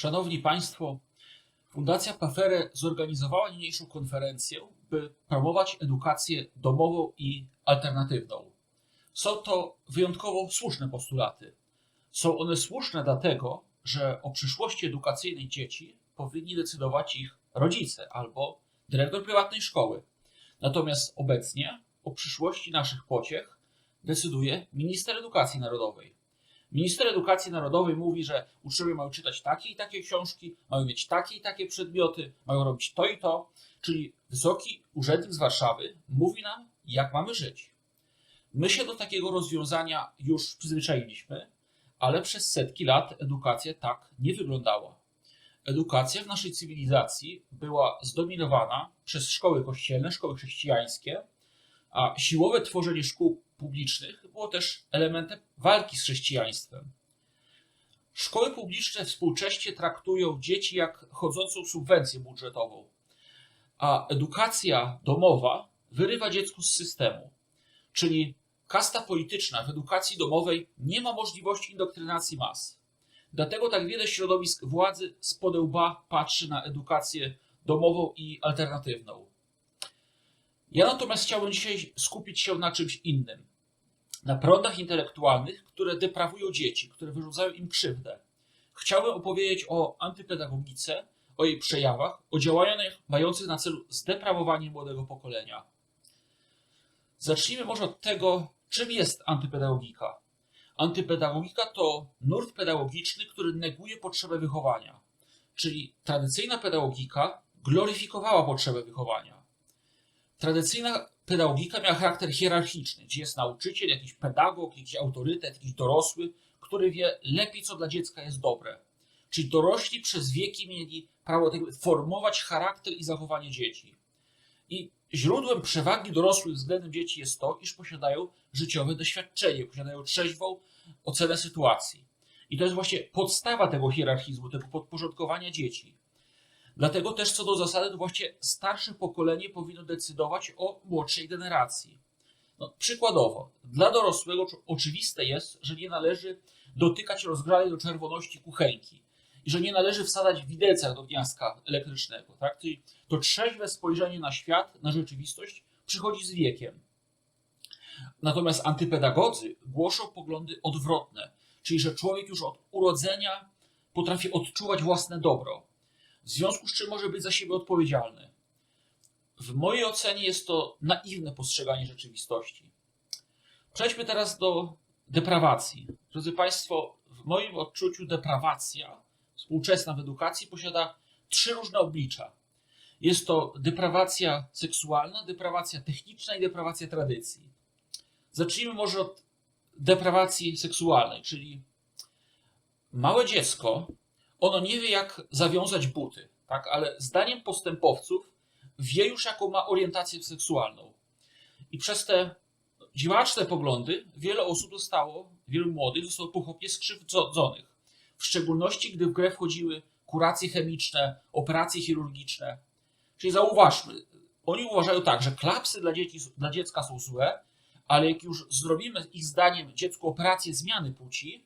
Szanowni Państwo, Fundacja Pafere zorganizowała niniejszą konferencję, by promować edukację domową i alternatywną. Są to wyjątkowo słuszne postulaty. Są one słuszne dlatego, że o przyszłości edukacyjnej dzieci powinni decydować ich rodzice albo dyrektor prywatnej szkoły. Natomiast obecnie o przyszłości naszych pociech decyduje minister edukacji narodowej. Minister Edukacji Narodowej mówi, że uczniowie mają czytać takie i takie książki, mają mieć takie i takie przedmioty, mają robić to i to, czyli wysoki urzędnik z Warszawy mówi nam, jak mamy żyć. My się do takiego rozwiązania już przyzwyczailiśmy, ale przez setki lat edukacja tak nie wyglądała. Edukacja w naszej cywilizacji była zdominowana przez szkoły kościelne, szkoły chrześcijańskie, a siłowe tworzenie szkół publicznych było też elementem walki z chrześcijaństwem. Szkoły publiczne współcześnie traktują dzieci jak chodzącą subwencję budżetową, a edukacja domowa wyrywa dziecko z systemu. Czyli kasta polityczna w edukacji domowej nie ma możliwości indoktrynacji mas. Dlatego tak wiele środowisk władzy z podełba patrzy na edukację domową i alternatywną. Ja natomiast chciałbym dzisiaj skupić się na czymś innym. Na prądach intelektualnych, które deprawują dzieci, które wyrządzają im krzywdę. Chciałbym opowiedzieć o antypedagogice, o jej przejawach, o działaniach mających na celu zdeprawowanie młodego pokolenia. Zacznijmy może od tego, czym jest antypedagogika. Antypedagogika to nurt pedagogiczny, który neguje potrzebę wychowania. Czyli tradycyjna pedagogika gloryfikowała potrzebę wychowania. Tradycyjna pedagogika miała charakter hierarchiczny, gdzie jest nauczyciel, jakiś pedagog, jakiś autorytet, jakiś dorosły, który wie lepiej, co dla dziecka jest dobre. Czyli dorośli przez wieki mieli prawo formować charakter i zachowanie dzieci. I źródłem przewagi dorosłych względem dzieci jest to, iż posiadają życiowe doświadczenie, posiadają trzeźwą ocenę sytuacji. I to jest właśnie podstawa tego hierarchizmu, tego podporządkowania dzieci. Dlatego też co do zasady, to właśnie starsze pokolenie powinno decydować o młodszej generacji. No, przykładowo, dla dorosłego oczywiste jest, że nie należy dotykać rozgrzanej do czerwoności kuchenki i że nie należy wsadzać w widelcach do gniazdka elektrycznego. Tak? Czyli to trzeźwe spojrzenie na świat, na rzeczywistość przychodzi z wiekiem. Natomiast antypedagodzy głoszą poglądy odwrotne, czyli że człowiek już od urodzenia potrafi odczuwać własne dobro, w związku z czym może być za siebie odpowiedzialny. W mojej ocenie jest to naiwne postrzeganie rzeczywistości. Przejdźmy teraz do deprawacji. Drodzy Państwo, w moim odczuciu deprawacja współczesna w edukacji posiada trzy różne oblicza. Jest to deprawacja seksualna, deprawacja techniczna i deprawacja tradycji. Zacznijmy może od deprawacji seksualnej, czyli małe dziecko, ono nie wie jak zawiązać buty, tak? ale zdaniem postępowców wie już jaką ma orientację seksualną. I przez te dziwaczne poglądy wiele osób zostało, wielu młodych zostało pochopnie skrzywdzonych. W szczególności, gdy w grę wchodziły kuracje chemiczne, operacje chirurgiczne. Czyli zauważmy, oni uważają tak, że klapsy dla, dzieci, dla dziecka są złe, ale jak już zrobimy ich zdaniem dziecku operację zmiany płci,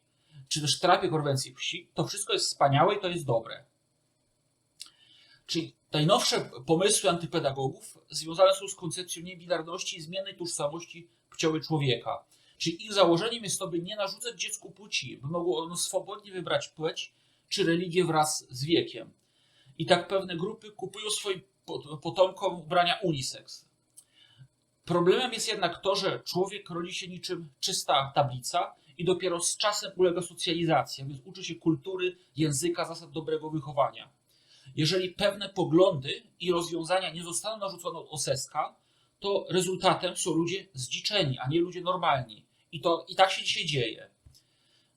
czy też terapię konwencji płci, to wszystko jest wspaniałe i to jest dobre. Czyli najnowsze pomysły antypedagogów związane są z koncepcją niebinarności i zmiennej tożsamości płciowej człowieka. Czyli ich założeniem jest to, by nie narzucać dziecku płci, by mogło ono swobodnie wybrać płeć czy religię wraz z wiekiem. I tak pewne grupy kupują swoim potomkom ubrania unisex. Problemem jest jednak to, że człowiek rodzi się niczym czysta tablica i dopiero z czasem ulega socjalizacji, więc uczy się kultury, języka, zasad dobrego wychowania. Jeżeli pewne poglądy i rozwiązania nie zostaną narzucone od oseska, to rezultatem są ludzie zdziczeni, a nie ludzie normalni. I, to, I tak się dzisiaj dzieje.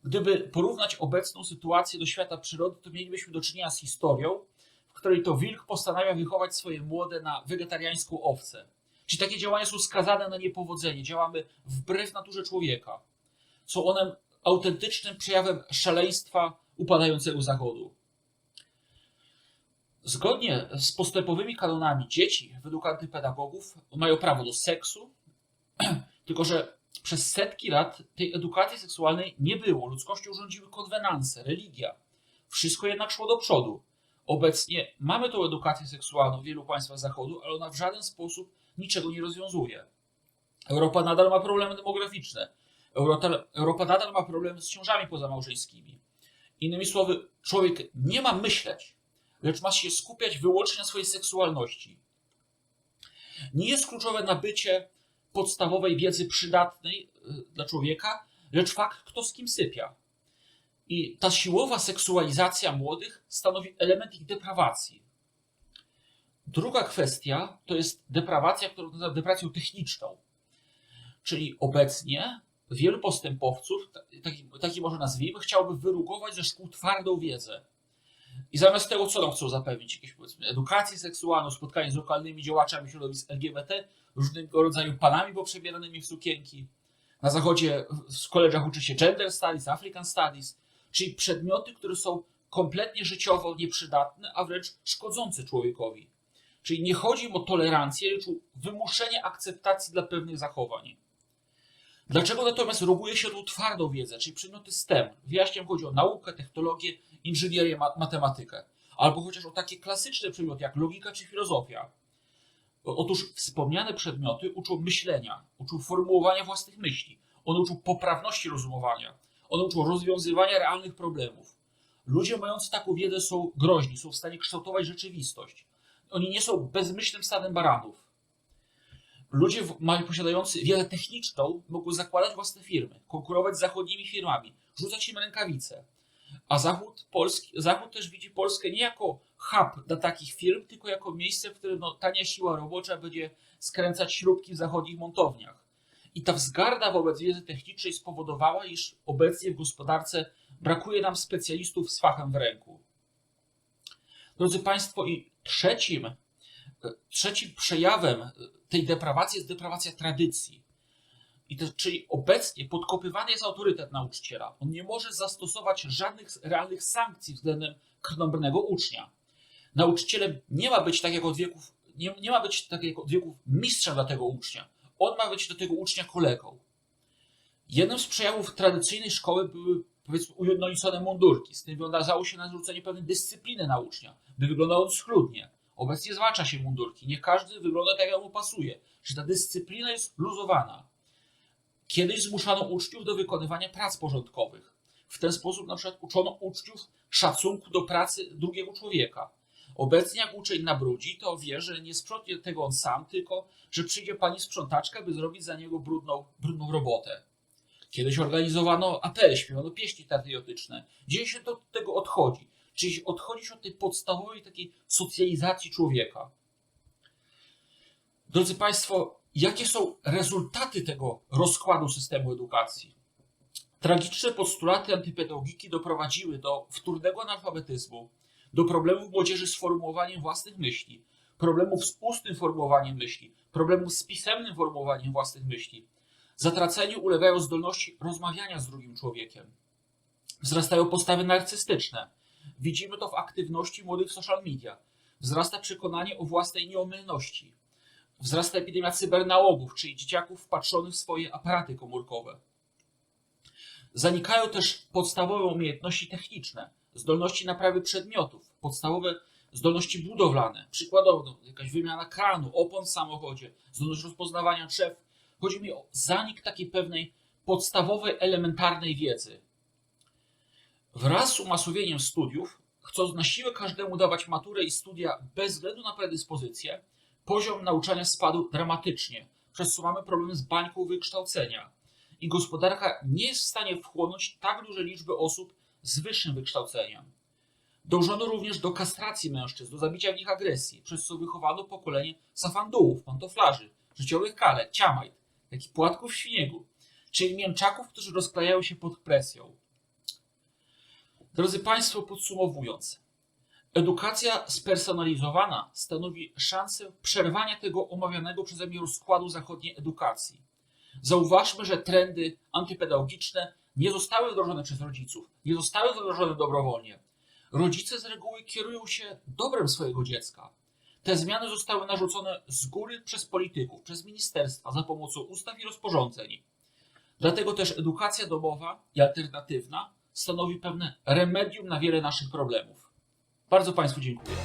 Gdyby porównać obecną sytuację do świata przyrody, to mielibyśmy do czynienia z historią, w której to wilk postanawia wychować swoje młode na wegetariańską owcę. Czyli takie działania są skazane na niepowodzenie. Działamy wbrew naturze człowieka. Są one autentycznym przejawem szaleństwa upadającego zachodu. Zgodnie z postępowymi kanonami dzieci według antypedagogów mają prawo do seksu, tylko że przez setki lat tej edukacji seksualnej nie było. Ludzkością rządziły konwenanse, religia. Wszystko jednak szło do przodu. Obecnie mamy tą edukację seksualną w wielu państwach Zachodu, ale ona w żaden sposób niczego nie rozwiązuje. Europa nadal ma problemy demograficzne. Europa, nadal ma problemy z ciążami pozamałżeńskimi. Innymi słowy, człowiek nie ma myśleć, lecz ma się skupiać wyłącznie na swojej seksualności. Nie jest kluczowe nabycie podstawowej wiedzy przydatnej y, dla człowieka, lecz fakt, kto z kim sypia. I ta siłowa seksualizacja młodych stanowi element ich deprawacji. Druga kwestia to jest deprawacja, którą nazywam deprawacją techniczną. Czyli obecnie wielu postępowców, taki, może nazwijmy, chciałby wyrugować ze szkół twardą wiedzę. I zamiast tego, co nam chcą zapewnić? Jakieś powiedzmy edukację seksualną, spotkanie z lokalnymi działaczami środowisk LGBT, różnego rodzaju panami poprzebieranymi w sukienki. Na zachodzie w koleżach uczy się gender studies, African studies, czyli przedmioty, które są kompletnie życiowo nieprzydatne, a wręcz szkodzące człowiekowi. Czyli nie chodzi im o tolerancję, lecz o wymuszenie akceptacji dla pewnych zachowań. Dlaczego natomiast roguje się tą twardą wiedzę, czyli przedmioty STEM? Wyjaśniam, chodzi o naukę, technologię, inżynierię, matematykę. Albo chociaż o takie klasyczne przedmioty jak logika czy filozofia. Otóż wspomniane przedmioty uczą myślenia, uczą formułowania własnych myśli, one uczą poprawności rozumowania, one uczą rozwiązywania realnych problemów. Ludzie mający taką wiedzę są groźni, są w stanie kształtować rzeczywistość. Oni nie są bezmyślnym stadem baranów. Ludzie posiadający wiedzę techniczną mogą zakładać własne firmy, konkurować z zachodnimi firmami, rzucać im rękawice. A Zachód, Polski, Zachód też widzi Polskę nie jako hub dla takich firm, tylko jako miejsce, w którym no, tania siła robocza będzie skręcać śrubki w zachodnich montowniach. I ta wzgarda wobec wiedzy technicznej spowodowała, iż obecnie w gospodarce brakuje nam specjalistów z fachem w ręku. Drodzy Państwo, i trzecim, trzecim przejawem tej deprawacji jest deprawacja tradycji. I to, czyli obecnie podkopywany jest autorytet nauczyciela. On nie może zastosować żadnych realnych sankcji względem krnąbrnego ucznia. Nauczycielem nie ma być tak jak od wieków, nie, nie ma być tak jak od wieków dla tego ucznia. On ma być dla tego ucznia kolegą. Jednym z przejawów tradycyjnej szkoły były powiedzmy ujednolicone mundurki. Z tym wiązało się narzucenie pewnej dyscypliny na ucznia, by wyglądał on schludnie. Obecnie zwalcza się mundurki. Nie każdy wygląda tak, jak mu pasuje. Czy ta dyscyplina jest luzowana? Kiedyś zmuszano uczniów do wykonywania prac porządkowych. W ten sposób na przykład uczono uczniów szacunku do pracy drugiego człowieka. Obecnie jak uczeń nabrudzi, to wie, że nie sprzątnie tego on sam, tylko że przyjdzie pani sprzątaczka, by zrobić za niego brudną, brudną robotę. Kiedyś organizowano apele, śpiewano pieśni patriotyczne. Dzisiaj się do tego odchodzi. Czyli odchodzi się od tej podstawowej takiej socjalizacji człowieka. Drodzy Państwo, jakie są rezultaty tego rozkładu systemu edukacji? Tragiczne postulaty antypedagogiki doprowadziły do wtórnego analfabetyzmu, do problemów młodzieży z formułowaniem własnych myśli, problemów z ustnym formułowaniem myśli, problemów z pisemnym formułowaniem własnych myśli. Zatraceniu ulegają zdolności rozmawiania z drugim człowiekiem. Wzrastają postawy narcystyczne. Widzimy to w aktywności młodych w social media. Wzrasta przekonanie o własnej nieomylności. Wzrasta epidemia cybernałogów, czyli dzieciaków wpatrzonych w swoje aparaty komórkowe. Zanikają też podstawowe umiejętności techniczne, zdolności naprawy przedmiotów, podstawowe zdolności budowlane, przykładowo jakaś wymiana kranu, opon w samochodzie, zdolność rozpoznawania drzew. Chodzi mi o zanik takiej pewnej podstawowej, elementarnej wiedzy. Wraz z umasowieniem studiów, chcąc na siłę każdemu dawać maturę i studia bez względu na predyspozycję, poziom nauczania spadł dramatycznie, przez co mamy problem z bańką wykształcenia. I gospodarka nie jest w stanie wchłonąć tak dużej liczby osób z wyższym wykształceniem. Dążono również do kastracji mężczyzn, do zabicia w nich agresji, przez co wychowano pokolenie safandułów, pantoflarzy, życiowych kalet, ciamajt, jak i płatków śniegu, czyli mięczaków, którzy rozklajają się pod presją. Drodzy Państwo, podsumowując, edukacja spersonalizowana stanowi szansę przerwania tego omawianego przeze mnie rozkładu zachodniej edukacji. Zauważmy, że trendy antypedagogiczne nie zostały wdrożone przez rodziców, nie zostały wdrożone dobrowolnie. Rodzice z reguły kierują się dobrem swojego dziecka. Te zmiany zostały narzucone z góry przez polityków, przez ministerstwa za pomocą ustaw i rozporządzeń. Dlatego też edukacja domowa i alternatywna stanowi pewne remedium na wiele naszych problemów. Bardzo Państwu dziękuję.